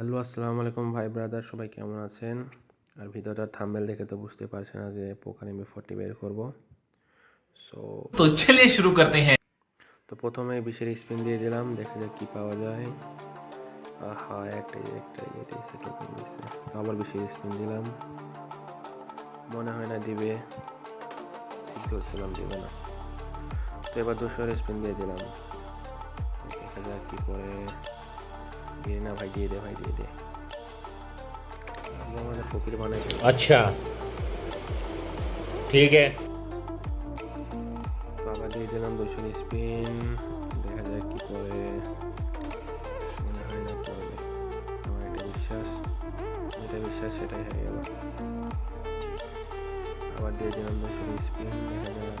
Hello আসসালামু আলাইকুম ভাই ব্রাদার সবাই কেমন আছেন? আর ভিডিওটা থাম্বেল দেখে তো বুঝতে পারছেন না যে পোকা নিমি ফোরটি বের করব। সো তো চলে শুরু করতে হ্যাঁ। তো প্রথমে বিশের স্পিন দিয়ে দিলাম দেখা যাক কি পাওয়া যায়। আহা একটাই একটাই এটাই সেট দিয়েছে আবার বিশের স্পিন দিলাম। মনে হয় না দিবে। ঠিক বলছিলাম দিবে না। তো এবার দুশোর স্পিন দিয়ে দিলাম। দেখা যাক কী করে। না ভাই দিয়ে দে ভাই দিয়ে দে। আমাদের ফকির বানাই আচ্ছা। ঠিক আছে। বাবা দিয়ে দিলাম দুশো স্পিন। দেখা যাক কি করে। মনে হয় না করবে। আমার একটা বিশ্বাস। এটা বিশ্বাস সেটাই হয়ে গেল। আবার দিয়ে দিলাম দুশো স্পিন। দেখা যাক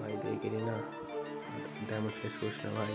ভাই দিয়ে কিনি না। ডায়মন্ড শেষ করিস না ভাই।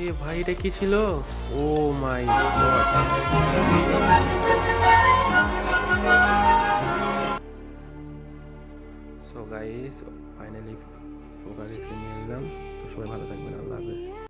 আরে ভাই এটা কি ছিল? ও my so guys finally focus নিয়ে এলাম। তো সবাই ভালো থাকবেন, আল্লাহ হাফেজ।